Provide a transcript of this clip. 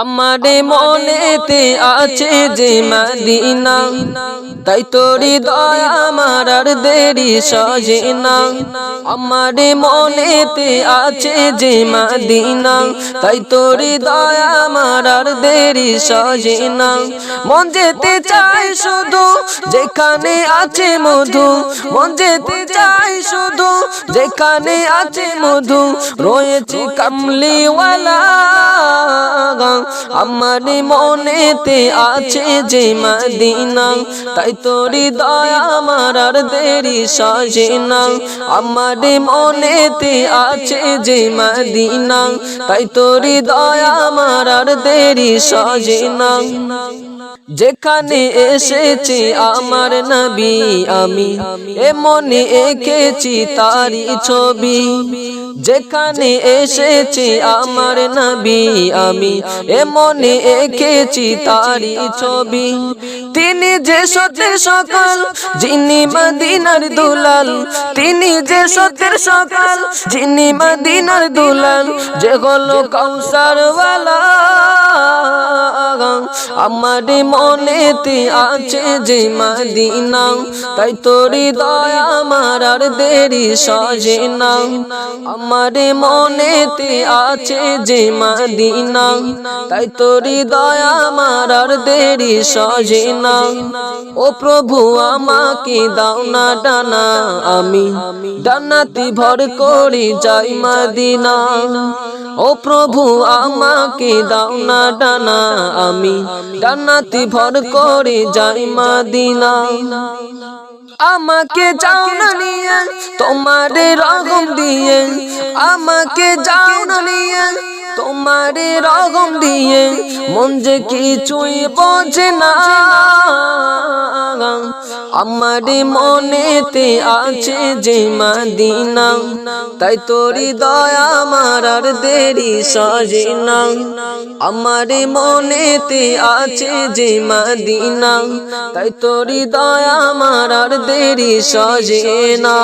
আমারে মনেতে আছে যে মদিনা। তাই তোরি দয়া আমার আর দেরি সজে না। আমারে মনেতে আছে যে মদিনা। তাই তোরি দয়া আমার আর দেরি সজে না। মন যেতে চাই শুধু যেখানে আছে মধু। মন যেতে চাই শুধু যেখানে আছে মধু। রয়েছে কামলিওয়ালা। আমার মনেতে আছে যে মদিনা, তাই তোরি দয়া আমার আর দেরি সাজে না। আমার মনেতে আছে যে মদিনা, তাই তোরি দয়া আমার আর দেরি সাজে যেখানে এসেছি আমার নবী, আমি এ মনে এঁকেছি তারি ছবি। যেখানে এসেছি আমার নবী, আমি এ মনে এঁকেছি তারি ছবি। তিনি যে সত্যের সকাল, যিনি মদিনার দুলাল। তিনি যে সত্যের সকাল, যিনি মদিনার দুলাল। যে হলো কৌসারওয়ালা আমার মনেতে আছে যে মদিনা, তাই তোরি দয়া আমার আর দেরি সজে না। আমার মনেতে আছে যে মদিনা, তাই তোরি দয়া আমার আর দেরি সজে না। ও প্রভু, আমাকে দাও না ডানা, আমি ডানাতি ভর করে যাই মদিনা। ও প্রভু, আমাকে দাও না ডানা, আমি ডানাতি ভর করে যাই মদিনা। আমাকে যাও না নিয়ে, তোমার রগম দিয়ে। আমাকে যাও না নিয়ে, তোমার রগম দিয়ে। মন যে কিছুই বোঝে না। আমার মনেতে আছে যে মাদিনা, তাই তোরি দয়া আমার আর দেরি সাজে না। আমার মনেতে আছে যে মাদিনা, তাই তোরি দয়া আমার আর দেরি সাজে না।